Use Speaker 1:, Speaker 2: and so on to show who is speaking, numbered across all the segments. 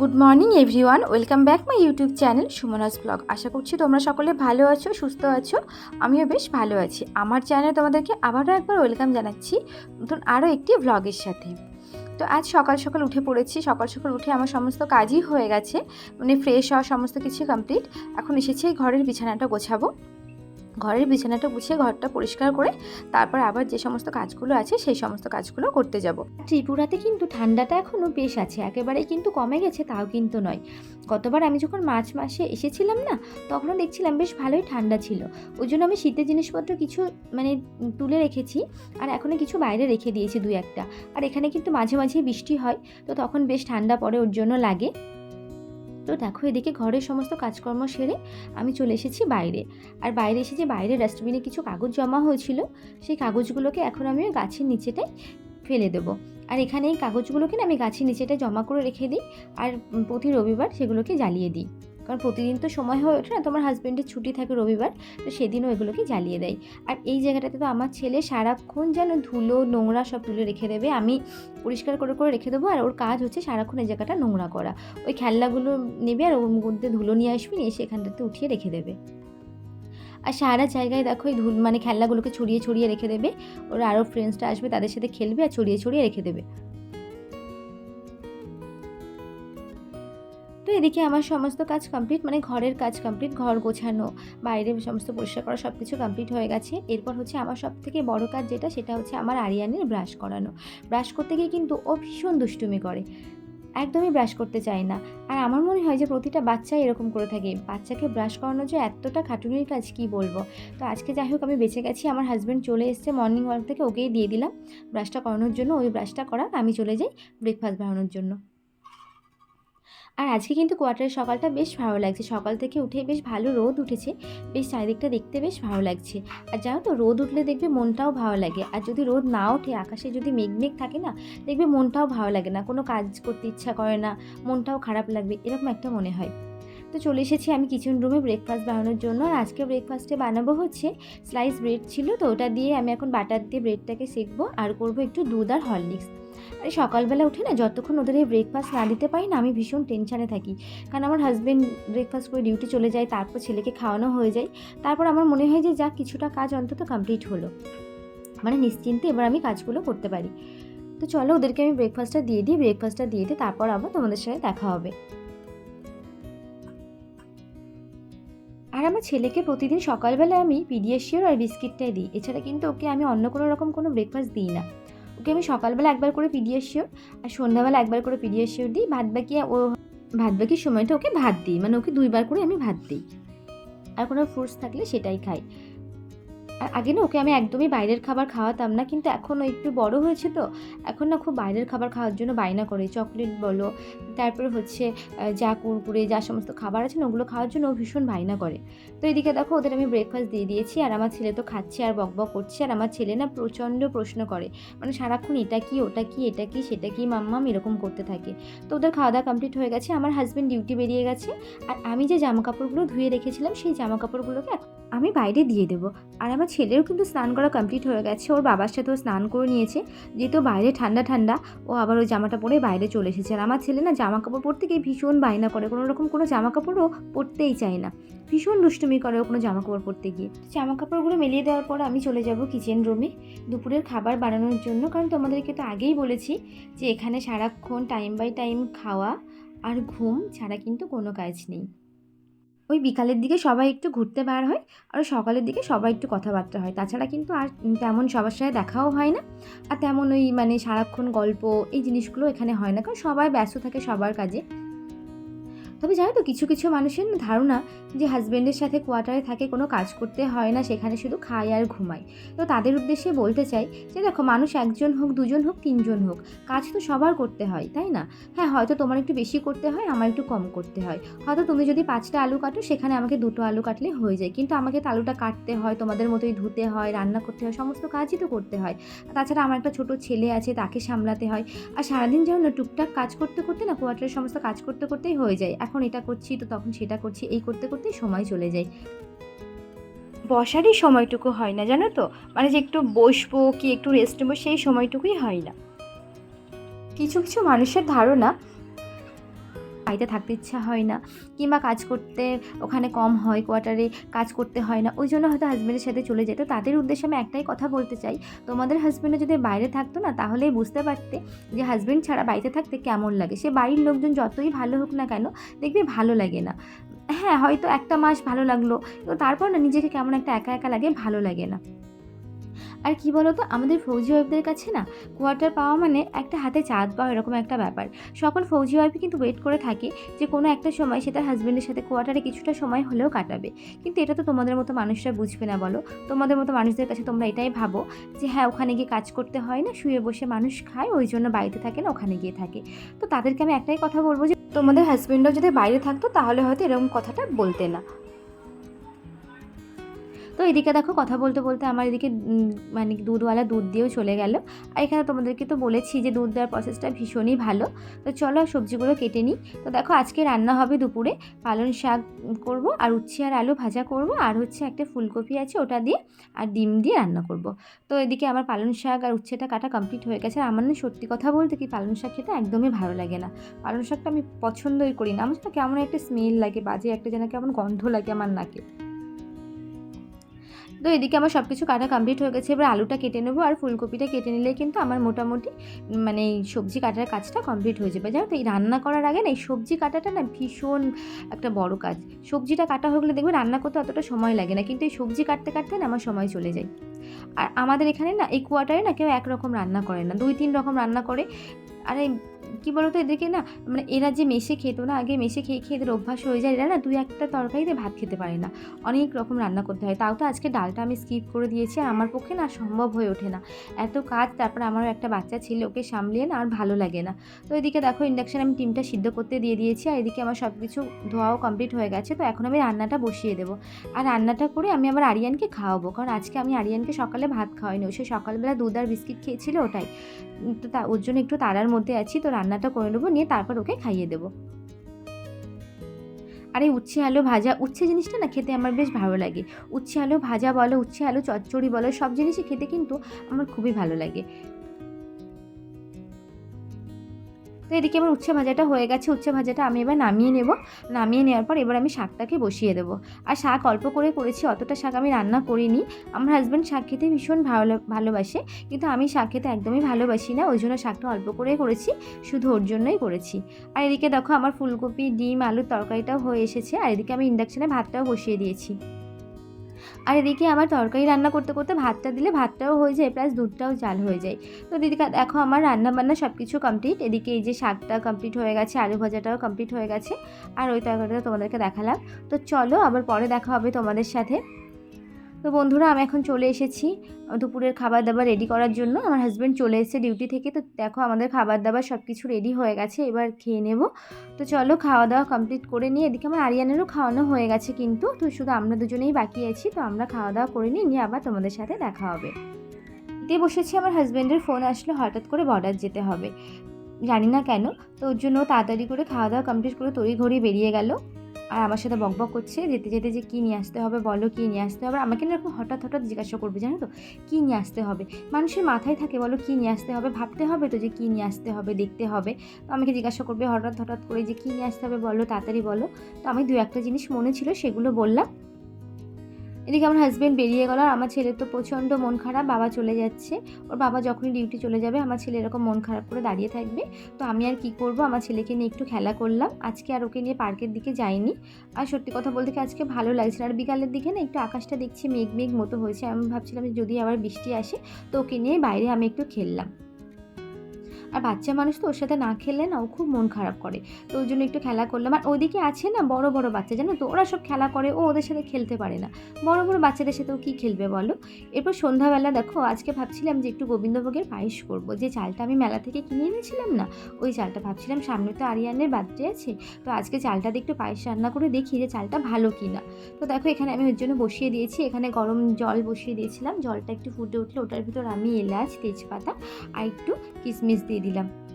Speaker 1: Good morning everyone welcome back my YouTube channel Sumana's vlog আশা করছি তোমরা সকলে ভালো আছো, সুস্থ আছো। আমিও বেশ ভালো আছি। আমার চ্যানেলে তোমাদেরকে আবারও একবার ওয়েলকাম জানাচ্ছি নতুন আরও একটি ভ্লগের সাথে। তো আজ সকাল সকাল উঠে পড়েছি। সকাল সকাল উঠে আমার সমস্ত কাজই হয়ে গেছে। মানে ফ্রেশ হওয়া সমস্ত কিছু কমপ্লিট এখন এসেছি ঘরের বিছানাটা গোছাবো। ঘরের বিছানাটা গুছিয়ে ঘরটা পরিষ্কার করে তারপর আবার যে সমস্ত কাজগুলো আছে সেই সমস্ত কাজগুলো করতে যাব। ত্রিপুরাতে কিন্তু ঠান্ডাটা এখনও বেশ আছে, একেবারেই কিন্তু কমে গেছে তাও কিন্তু নয়। গতবার আমি যখন মার্চ মাসে এসেছিলাম না, তখনও দেখছিলাম বেশ ভালোই ঠান্ডা ছিল। ওই জন্য আমি শীতের জিনিসপত্র কিছু মানে তুলে রেখেছি আর এখনও কিছু বাইরে রেখে দিয়েছি দুই একটা। আর এখানে কিন্তু মাঝে মাঝে বৃষ্টি হয়, তো তখন বেশ ঠান্ডা পড়ে ওর জন্য লাগে। তো দেখো, এদিকে ঘরের সমস্ত কাজকর্ম সেরে আমি চলে এসেছি বাইরে। আর বাইরে এসে যে বাইরে ডাস্টবিনে কিছু কাগজ জমা হয়েছিল, সেই কাগজগুলোকে এখন আমি গাছের নিচেটাই ফেলে দেবো। আর এখানে এই কাগজগুলোকে না আমি গাছের নিচেটায় জমা করে রেখে দিই, আর প্রতি রবিবার সেগুলোকে জ্বালিয়ে দিই। কারণ প্রতিদিন তো সময় হয়ে ওঠে না, তোমার হাজব্যান্ডের ছুটি থাকে রবিবার, তো সেদিনও এগুলোকে জ্বালিয়ে দেয়। আর এই জায়গাটাতে তো আমার ছেলে সারাক্ষণ যেন ধুলো, নোংরা সব তুলে রেখে দেবে, আমি পরিষ্কার করে করে রেখে দেবো, আর ওর কাজ হচ্ছে সারাক্ষণ এই জায়গাটা নোংরা করা। ওই খেলনাগুলো নেবে আর ওর মধ্যে ধুলো নিয়ে আসবি, নিয়ে এসে এখানটাতে উঠিয়ে রেখে দেবে। আর সারা জায়গায় দেখো এই ধুল মানে খেলনাগুলোকে ছড়িয়ে ছড়িয়ে রেখে দেবে, ওর আরও ফ্রেন্ডসরা আসবে, তাদের সাথে খেলবে আর ছড়িয়ে ছড়িয়ে রেখে দেবে। তো এদিকে আমার সমস্ত কাজ কমপ্লিট মানে ঘরের কাজ কমপ্লিট ঘর গোছানো, বাইরে সমস্ত পরিষ্কার করা সব কিছু কমপ্লিট হয়ে গেছে। এরপর হচ্ছে আমার সব থেকে বড় কাজ যেটা, সেটা হচ্ছে আমার আরিয়ানের ব্রাশ করানো। ব্রাশ করতে গিয়ে কিন্তু ও ভীষণ দুষ্টুমি করে। একদমই ব্রাশ করতে চায় না। আর আমার মনে হয় যে প্রতিটা বাচ্চা এরকম করে থাকে। বাচ্চাকে ব্রাশ করানো যে এতটা খাটুনির কাজ, কি বলব? তো আজকে যাই হোক, আমি বেঁচে গেছি, আমার হাজব্যান্ড চলে এসছে মর্নিং ওয়াক থেকে, ওকেই দিয়ে দিলাম। ব্রাশটা করানোর জন্য, ওই ব্রাশটা করার আমি চলে যাই ব্রেকফাস্ট বানানোর জন্য। আর আজকে কিন্তু কোয়ার্টারের সকালটা বেশ ভালো লাগছে। সকাল থেকে উঠে বেশ ভালো রোদ উঠেছে। বেশ চারিদিকটা দেখতে বেশ ভালো লাগছে। আর যাও তো, রোদ উঠলে দেখবে মনটাও ভালো লাগে। আর যদি রোদ না ওঠে, আকাশে যদি মেঘ মেঘ থাকে না, দেখবে মনটাও ভালো লাগে না। কোনো কাজ করতে ইচ্ছা করে না, মনটাও খারাপ লাগবে, এরকম একটা মনে হয়। তো চলে এসেছি আমি কিচেন রুমে ব্রেকফাস্ট বানানোর জন্য। আর আজকে ব্রেকফাস্টে বানাবো হচ্ছে স্লাইস ব্রেড ছিল, তো ওটা দিয়ে আমি এখন বাটার দিয়ে ব্রেডটাকে সেকবো আর করব একটু দুধ আর হরলিক্স আরে সকালবেলা উঠে না যতক্ষণ ওদের এই ব্রেকফাস্ট না দিতে পারি না, আমি ভীষণ টেনশানে থাকি। কারণ আমার হাজব্যান্ড ব্রেকফাস্ট করে ডিউটি চলে যায়, তারপর ছেলেকে খাওয়ানো হয়ে যায়। তারপর আমার মনে হয় যে যা কিছুটা কাজ অন্তত কমপ্লিট হলো। মানে নিশ্চিন্তে এবার আমি কাজগুলো করতে পারি। তো চলো ওদেরকে আমি ব্রেকফাস্টটা দিয়ে দিই ব্রেকফাস্টটা দিয়ে দিই তারপর আবার তোমাদের সাথে দেখা হবে। আর আমার ছেলেকে প্রতিদিন সকালবেলা আমি পিডিয়াশিওর আর বিস্কিটটাই দিই। এছাড়া কিন্তু ওকে আমি অন্য কোনো রকম কোনো ব্রেকফাস্ট দিই না। ওকে আমি সকালবেলা একবার করে পিডিয়াশিওর আর সন্ধ্যাবেলা একবার করে পিডিয়াশিওর দিই। ভাত বাকি ও ভাত বাকির সময়টা ওকে ভাত দিই। মানে ওকে দুইবার করে আমি ভাত দিই। আর কোনো ফ্রুটস থাকলে সেটাই খাই। আর আগে না ওকে আমি একদমই বাইরের খাবার খাওয়াতাম না, কিন্তু এখন একটু বড় হয়েছে তো, এখন না খুব বাইরের খাবার খাওয়ার জন্য বায়না করে। চকলেট বলো, তারপরে হচ্ছে যা কুরকুরে, যা সমস্ত খাবার আছে না, ওগুলো খাওয়ার জন্য ও ভীষণ বায়না করে। তো এদিকে দেখো ওদের আমি ব্রেকফাস্ট দিয়ে দিয়েছি, আর আমার ছেলে তো খাচ্ছে আর বক বক করছে, আর আমার ছেলে না প্রচণ্ড প্রশ্ন করে মানে সারাক্ষণ এটা কি, ওটা কি, এটা কি, সেটা কি মাম্মাম এরকম করতে থাকে। তো ওদের খাওয়া দাওয়া কমপ্লিট হয়ে গেছে, আমার হাজব্যান্ড ডিউটি বেরিয়ে গেছে, আর আমি যে জামা কাপড়গুলো ধুয়ে রেখেছিলাম, সেই জামা কাপড়গুলোকে আমি বাইরে দিয়ে দেবো। আর আমার ছেলেরও কিন্তু স্নান করা কমপ্লিট হয়ে গেছে। ওর বাবার সাথেও স্নান করে নিয়েছে। যেহেতু বাইরে ঠান্ডা ঠান্ডা, ও আবার ওই জামাটা পরে বাইরে চলে এসেছে। আর আমার ছেলে না জামা কাপড় পরতে গিয়ে ভীষণ বায়না করে। কোনো রকম কোনো জামা কাপড়ও পরতেই চায় না। ভীষণ দুষ্টুমি করে ও কোনো জামা কাপড় পরতে গিয়ে। জামা কাপড়গুলো মেলিয়ে দেওয়ার পর আমি চলে যাব কিচেন রুমে দুপুরের খাবার বানানোর জন্য। কারণ তোমাদেরকে তো আগেই বলেছি যে এখানে সারাক্ষণ টাইম বাই টাইম খাওয়া আর ঘুম ছাড়া কিন্তু কোনো কাজ নেই। ওই বিকালের দিকে সবাই একটু ঘুরতে বার হয় আর সকালের দিকে সবাই একটু কথাবার্তা হয়। তাছাড়া কিন্তু আর তেমন সবার সাথে দেখাও হয় না। আর তেমন ওই মানে সারাক্ষণ গল্প এই জিনিসগুলো এখানে হয় না। কারণ সবাই ব্যস্ত থাকে সবার কাজে। তবে জানো তো কিছু কিছু মানুষের না ধারণা যে হাজব্যান্ডের সাথে কোয়ার্টারে থাকে, কোনো কাজ করতে হয় না, সেখানে শুধু খায় আর ঘুমায়। তো তাদের উদ্দেশ্যে বলতে চাই যে দেখো, মানুষ একজন হোক, দুজন হোক, তিনজন হোক, কাজ তো সবার করতে হয়, তাই না? হ্যাঁ হয়তো তোমার একটু বেশি করতে হয়, আমার একটু কম করতে হয়। হয়তো তুমি যদি পাঁচটা আলু কাটো, সেখানে আমাকে দুটো আলু কাটলে হয়ে যায়। কিন্তু আমাকে তো আলুটা কাটতে হয়, তোমাদের মতোই ধুতে হয়, রান্না করতে হয়, সমস্ত কাজই তো করতে হয়। তাছাড়া আমার একটা ছোট ছেলে আছে, তাকে সামলাতে হয়। আর সারাদিন যেন টুকটাক কাজ করতে করতে না কোয়ার্টারের সমস্ত কাজ করতে করতেই হয়ে যায়। এখন এটা করছি, তো তখন সেটা করছি, এই করতে করতে সময় চলে যায়। বসারই সময়টুকু হয় না, জানো তো? মানে যে একটু বসবো কি একটু রেস্ট নেব সেই সময়টুকুই হয় না। কিছু কিছু মানুষের ধারণা বাড়িতে থাকতে ইচ্ছা হয় না, কিংবা কাজ করতে ওখানে কম হয় কোয়ার্টারে কাজ করতে হয় না, ওই জন্য হয়তো হাজব্যান্ডের সাথে চলে যেত। তাদের উদ্দেশ্যে আমি একটাই কথা বলতে চাই, তোমাদের হাজব্যান্ডও যদি বাইরে থাকতো না, তাহলেই বুঝতে পারতে যে হাজব্যান্ড ছাড়া বাড়িতে থাকতে কেমন লাগে। সে বাড়ির লোকজন যতই ভালো হোক না কেন, দেখবি ভালো লাগে না। হ্যাঁ হয়তো একটা মাস ভালো লাগল তারপর না নিজেকে কেমন একটা একা একা লাগে ভালো লাগে না। আর কি বলতো, আমাদের ফৌজি ওয়াইফদের কাছে না কোয়ার্টার পাওয়া মানে একটা হাতে চাঁদ পাওয়া এরকম একটা ব্যাপার। সকল ফৌজি ওয়াইফই কিন্তু ওয়েট করে থাকে যে কোনো একটা সময় সে তার হাজব্যান্ডের সাথে কোয়ার্টারে কিছুটা সময় হলেও কাটাবে। কিন্তু এটা তো তোমাদের মতো মানুষরা বুঝবে না বলো। তোমাদের মতো মানুষদের কাছে তোমরা এটাই ভাবো যে হ্যাঁ ওখানে গিয়ে কাজ করতে হয় না, শুয়ে বসে মানুষ খায়, ওই জন্য বাড়িতে থাকে না, ওখানে গিয়ে থাকে। তো তাদেরকে আমি একটাই কথা বলব যে তোমাদের হাজব্যান্ডও যদি বাইরে থাকতো তাহলে হয়তো এরকম কথাটা বলতে না। তো এদিকে দেখো কথা বলতে বলতে আমার এদিকে মানে দুধওয়ালা দুধ দিয়েও চলে গেল। আর এখানে তোমাদেরকে তো বলেছি যে দুধ দেওয়ার প্রসেসটা ভীষণই ভালো। তো চলো সবজিগুলো কেটে নিই। তো দেখো আজকে রান্না হবে দুপুরে পালং শাক করব, আর উচ্ছে আর আলু ভাজা করব, আর হচ্ছে একটা ফুলকপি আছে ওটা দিয়ে, আর ডিম দিয়ে রান্না করব। তো এদিকে আমার পালং শাক আর উচ্ছেটা কাটা কমপ্লিট হয়ে গেছে। আর আমার না সত্যি কথা বলতে কি পালং শাক খেতে একদমই ভালো লাগে না। পালং শাকটা আমি পছন্দই করি না। আমার না কেমন একটা স্মেল লাগে, বাজে একটা যেন কেমন গন্ধ লাগে আমার নাকে। তো এদিকে আমার সব কিছু কাটা কমপ্লিট হয়ে গেছে। এবার আলুটা কেটে নেব আর ফুলকপিটা কেটে নিলে কিন্তু আমার মোটামুটি মানে এই সবজি কাটার কাজটা কমপ্লিট হয়ে যাবে। জানো তো এই রান্না করার আগে না এই সবজি কাটাটা না ভীষণ একটা বড় কাজ। সবজিটা কাটা হয়ে গেলে দেখবে রান্না করতে অতটা সময় লাগে না, কিন্তু এই সবজি কাটতে কাটতে না আমার সময় চলে যায়। আর আমাদের এখানে না এই কোয়ার্টারে না কেউ একরকম রান্না করে না, দুই তিন রকম রান্না করে। আরে কী বলতো, এদেরকে না মানে এরা যে মেশে খেতো না, আগে মেশে খেয়ে খেয়ে এদের অভ্যাস হয়ে যায়, এরা না দুই একটা তরকারিতে ভাত খেতে পারে না। অনেক রকম রান্না করতে হয়। তাও তো আজকে ডালটা আমি স্কিপ করে দিয়েছি আর আমার পক্ষে না সম্ভব হয়ে ওঠে না। এত কাজ, তারপর আমারও একটা বাচ্চা ছিল, ওকে সামলিয়ে না আর ভালো লাগে না। তো এদিকে দেখো ইন্ডাকশান আমি টিমটা সিদ্ধ করতে দিয়ে দিয়েছি আর এদিকে আমার সব কিছু ধোয়াও কমপ্লিট হয়ে গেছে। তো এখন আমি রান্নাটা বসিয়ে দেবো। আর রান্নাটা করে আমি আবার আরিয়ানকে খাওয়াবো। কারণ আজকে আমি আরিয়ানকে সকালে ভাত খাওয়াইনি। সে সকালবেলা দুধ আর বিস্কিট খেয়েছিল ওটাই। তো তা, ওর জন্য একটু তারার মধ্যে আছি। তো রান্নাটা করে নেব, নিয়ে তারপর ওকে খাইয়ে দেবো। আর এই উচ্ছে আলু ভাজা, উচ্ছে জিনিসটা না খেতে আমার বেশ ভালো লাগে। উচ্ছে আলু ভাজা বলো, উচ্ছে আলু চচ্চড়ি বলো, সব জিনিসই খেতে কিন্তু আমার খুবই ভালো লাগে। তো এদিকে আমার উচ্ছে ভাজাটা হয়ে গেছে। উচ্ছে ভাজাটা আমি এবার নামিয়ে নেব। নামিয়ে নেওয়ার পর এবার আমি শাকটাকে বসিয়ে দেবো। আর শাক অল্প করে করেছি, অতটা শাক আমি রান্না করিনি। আমার হাজব্যান্ড শাক খেতে ভীষণ ভালো, ভালোবাসে। কিন্তু আমি শাক খেতে একদমই ভালোবাসি না। ওই জন্য শাকটা অল্প করেই করেছি, শুধু ওর জন্যই করেছি। আর এদিকে দেখো আমার ফুলকপি, ডিম, আলুর তরকারিটাও হয়ে এসেছে। আর এদিকে আমি ইন্ডাকশানে ভাতটাও বসিয়ে দিয়েছি। আর এদিকে আমার তরকারি রান্না করতে করতে ভাতটা দিলে ভাতটাও হয়ে যায়, প্লাস দুধটাও চাল হয়ে যায়। তো দিদিকে দেখো আমার রান্না বান্না সব কিছু কমপ্লিট এদিকে এই যে শাকটা কমপ্লিট হয়ে গেছে, আলু ভাজাটাও কমপ্লিট হয়ে গেছে। আর ওই তরকারিটা তোমাদেরকে দেখালাম। তো চলো আবার পরে দেখা হবে তোমাদের সাথে। তো বন্ধুরা, আমি এখন চলে এসেছি দুপুরের খাবার দাবার রেডি করার জন্য। আমার হাজব্যান্ড চলে এসেছে ডিউটি থেকে। তো দেখো, আমাদের খাবার দাবার সব কিছু রেডি হয়ে গেছে, এবার খেয়ে নেব। তো চলো খাওয়া দাওয়া কমপ্লিট করে নিয়ে এদিকে আমার আরিয়ানেরও খাওয়ানো হয়ে গেছে কিন্তু। তো শুধু আমরা দুজনেই বাকি আছি, তো আমরা খাওয়া দাওয়া করে নিই নিয়ে আবার তোমাদের সাথে দেখা হবে। দিয়ে বসেছি, আমার হাজব্যান্ডের ফোন আসলো, হঠাৎ করে বর্ডার যেতে হবে। জানি না কেন, তো ওর জন্য তাড়াতাড়ি করে খাওয়া দাওয়া কমপ্লিট করে তড়ি ঘড়ি বেরিয়ে গেল। আর আমার সাথে বকবক করছে, যেতে যেতে যে কী নিয়ে আসতে হবে বলো, কী নিয়ে আসতে হবে? আমাকে না এরকম হঠাৎ হঠাৎ জিজ্ঞাসা করবে, জানো তো? কী নিয়ে আসতে হবে? মানুষের মাথায় থাকে বলো, কী নিয়ে আসতে হবে? ভাবতে হবে তো যে কী নিয়ে আসতে হবে, দেখতে হবে। তো আমাকে জিজ্ঞাসা করবে হঠাৎ হঠাৎ করে যে কী নিয়ে আসতে হবে বলো, তাড়াতাড়ি বলো। তো আমি দু একটা জিনিস মনে ছিল, সেগুলো বললাম। এদিকে আমার হাজব্যান্ড বেরিয়ে গেল আর আমার ছেলের তো প্রচণ্ড মন খারাপ, বাবা চলে যাচ্ছে। ওর বাবা যখনই ডিউটি চলে যাবে, আমার ছেলে এরকম মন খারাপ করে দাঁড়িয়ে থাকবে। তো আমি আর কি করব? আমার ছেলেকে নিয়ে একটু খেলা করলাম। আজকে আর ওকে নিয়ে পার্কের দিকে যাইনি। আর সত্যি কথা বলতে কি আজকে ভালো লাগছে আর বিকালের দিকে না একটু আকাশটা দেখছি মেঘ মেঘ মতো হয়েছে। আমি ভাবছিলাম যদি আবার বৃষ্টি আসে, তো ওকে নিয়ে বাইরে আমি একটু খেললাম। আর বাচ্চা মানুষ তো ওর সাথে না খেললে না ও খুব মন খারাপ করে। তো ওই জন্য একটু খেলা করলাম। আর ওইদিকে আছে না বড় বড় বাচ্চা, জানো তো? ওরা সব খেলা করে, ও ওদের সাথে খেলতে পারে না। বড় বড় বাচ্চাদের সাথে ও কী খেলবে বলো? এরপর সন্ধ্যাবেলা দেখো, আজকে ভাবছিলাম যে একটু গোবিন্দভোগের পায়েস করব। যে চালটা আমি মেলা থেকে কিনে এনেছিলাম না, ওই চালটা ভাবছিলাম সামনে তো আরিয়ানের বার্থডে আছে। তো আজকে চালটা দিয়ে একটু পায়েস রান্না করে দেখি যে চালটা ভালো কি না তো দেখো, এখানে আমি ওর জন্য বসিয়ে দিয়েছি। এখানে গরম জল বসিয়ে দিয়েছিলাম। জলটা একটু ফুটে উঠলে ওটার ভিতর আমি এলাচ, তেজপাতা আর একটু কিশমিশ দিয়ে দিলাম।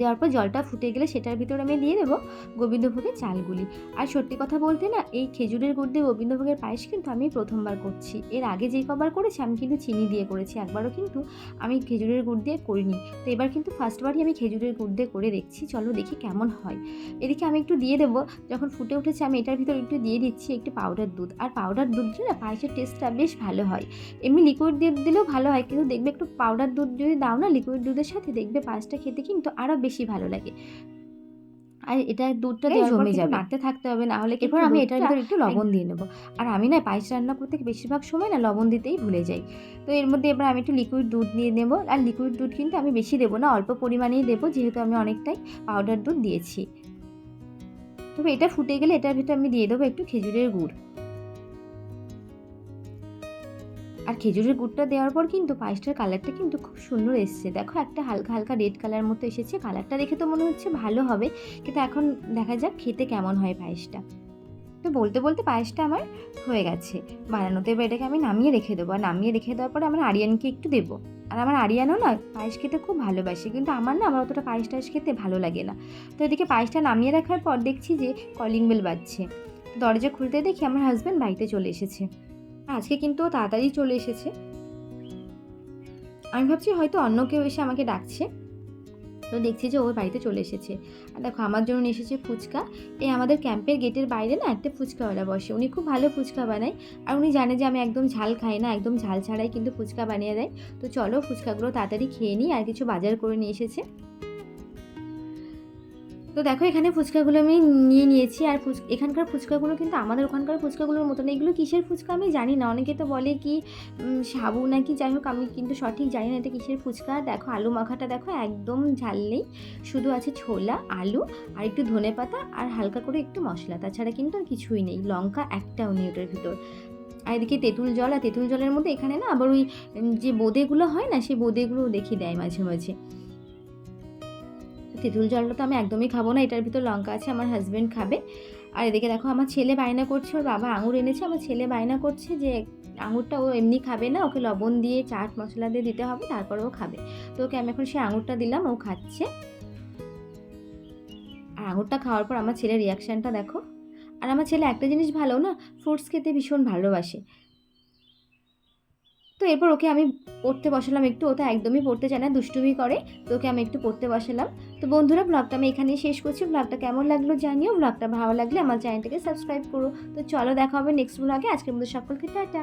Speaker 1: দেওয়ার পর জলটা ফুটে গেলে সেটার ভিতরে আমি দিয়ে দেবো গোবিন্দভোগের চালগুলি। আর সত্যি কথা বলতে না, এই খেজুরের গুড় দিয়ে গোবিন্দভোগের পায়েস কিন্তু আমি প্রথমবার করছি। এর আগে যেই কবার করেছি, আমি কিন্তু চিনি দিয়ে করেছি, একবারও কিন্তু আমি খেজুরের গুড় দিয়ে করিনি। তো এবার কিন্তু ফার্স্টবারই আমি খেজুরের গুড় দিয়ে করে দেখছি, চলো দেখি কেমন হয়। এদিকে আমি একটু দিয়ে দেবো, যখন ফুটে উঠেছে আমি এটার ভিতরে একটু দিয়ে দিচ্ছি একটু পাউডার দুধ। আর পাউডার দুধ দিলে না পায়েসের টেস্টটা বেশ ভালো হয়। এমনি লিকুইড দুধ দিলেও ভালো হয়, কিন্তু দেখবে একটু পাউডার দুধ যদি দাও না লিকুইড দুধের সাথে দেখবে পায়েসটা খেতে কিন্তু আরও বেশি ভালো লাগে। আর এটা দুধটা জমে যাবে। নাড়তে থাকতে হবে না হলে
Speaker 2: এরপর আমি এটার ভিতরে
Speaker 1: একটু লবণ দিয়ে নেব। আর আমি না পায়েস রান্না করতে বেশিরভাগ সময় না লবণ দিতেই ভুলে যাই। তো এর মধ্যে এবার আমি একটু লিকুইড দুধ দিয়ে নেব। আর লিকুইড দুধ কিন্তু আমি বেশি দেবো না অল্প পরিমাণেই দেবো যেহেতু আমি অনেকটাই পাউডার দুধ দিয়েছি। তবে এটা ফুটে গেলে এটার ভিতরে আমি দিয়ে দেবো একটু খেজুরের গুড়। আর খেজুরের গুড়টা দেওয়ার পর কিন্তু পায়েসটার কালারটা কিন্তু খুব সুন্দর এসছে। দেখো, একটা হালকা হালকা রেড কালার মতো এসেছে। কালারটা দেখে তো মনে হচ্ছে ভালো হবে, কিন্তু এখন দেখা যাক খেতে কেমন হয় পায়েসটা। তো বলতে বলতে পায়েসটা আমার হয়ে গেছে। বানানোতে এবার এটাকে আমি নামিয়ে রেখে দেবো। আর নামিয়ে রেখে দেওয়ার পরে আমার আরিয়ানকে একটু দেবো। আর আমার আরিয়ানও না পায়েস খেতে খুব ভালোবাসে, কিন্তু আমার না, আমার অতটা পায়েস টায়েস খেতে ভালো লাগে না। তো এদিকে পায়েসটা নামিয়ে রাখার পর দেখছি যে কলিং বেল বাজছে। দরজা খুলতে দেখি আমার হাজব্যান্ড বাড়িতে চলে এসেছে। আজকে কিন্তু তাড়াতাড়ি চলে এসেছে। আমি ভাবছি হয়তো অন্য কেউ এসে আমাকে ডাকছে। তো দেখছি যে ওর বাড়িতে চলে এসেছে। আর দেখো, আমার জন্য এসেছে ফুচকা। এই আমাদের ক্যাম্পের গেটের বাইরে না একটা ফুচকাওয়ালা বসে। উনি খুব ভালো ফুচকা বানায়। আর উনি জানে যে আমি একদম ঝাল খাই না, একদম ঝাল ছাড়াই কিন্তু ফুচকা বানিয়ে দেয়। তো চলো ফুচকাগুলো তাড়াতাড়ি খেয়ে নিই। আর কিছু বাজার করে নিয়ে এসেছে। তো দেখো, এখানে ফুচকাগুলো আমি নিয়ে নিয়েছি। আর ফুচ, এখানকার ফুচকাগুলো কিন্তু আমাদের ওখানকার ফুচকাগুলোর মতো না এগুলো কিসের ফুচকা আমি জানি না। অনেকে তো বলে কি সাবু নাকি? যাই হোক, আমি কিন্তু সঠিক জানি না এটা কিসের ফুচকা। দেখো, আলু মাখাটা দেখো, একদম ঝাল নেই। শুধু আছে ছোলা, আলু আর একটু ধনে পাতা আর হালকা করে একটু মশলা। তাছাড়া কিন্তু আর কিছুই নেই। লঙ্কা একটাও নেই ওটার ভিতর। আর এদিকে তেঁতুল জল, আর তেঁতুল জলের মধ্যে এখানে না আবার ওই যে বোঁদেগুলো হয় না, সেই বোঁদেগুলো দেখিয়ে দেয় মাঝে মাঝে। তেঁতুল জলটা তো আমি একদমই খাব না, এটার ভিতর লঙ্কা আছে, আমার হাজব্যান্ড খাবে। আর এদিকে দেখো, আমার ছেলে বায়না করছে, ওর বাবা আঙুর এনেছে, আমার ছেলে বায়না করছে যে আঙুরটা ও এমনি খাবে না, ওকে লবণ দিয়ে চাট মশলা দিয়ে দিতে হবে, তারপরে ও খাবে। তো ওকে আমি এখন সেই আঙুরটা দিলাম, ও খাচ্ছে। আর আঙুরটা খাওয়ার পর আমার ছেলের রিয়াকশানটা দেখো। আর আমার ছেলে একটা জিনিস ভালো না ফ্রুটস খেতে ভীষণ ভালোবাসে। তো এরপর ওকে আমি পড়তে বসালাম, একটু ও তো একদমই পড়তে চায় না, দুষ্টুমি করে, তো ওকে আমি একটু পড়তে বসালাম। তো বন্ধুরা ব্লগটা আমি এখানেই শেষ করছি। ব্লগটা কেমন লাগল জানিও ব্লগটা ভালো লাগলে আমার চ্যানেলটাকে সাবস্ক্রাইব করো। তো চলো দেখা হবে নেক্সট ব্লগে আজকের মধ্যে সকলকে টাটা।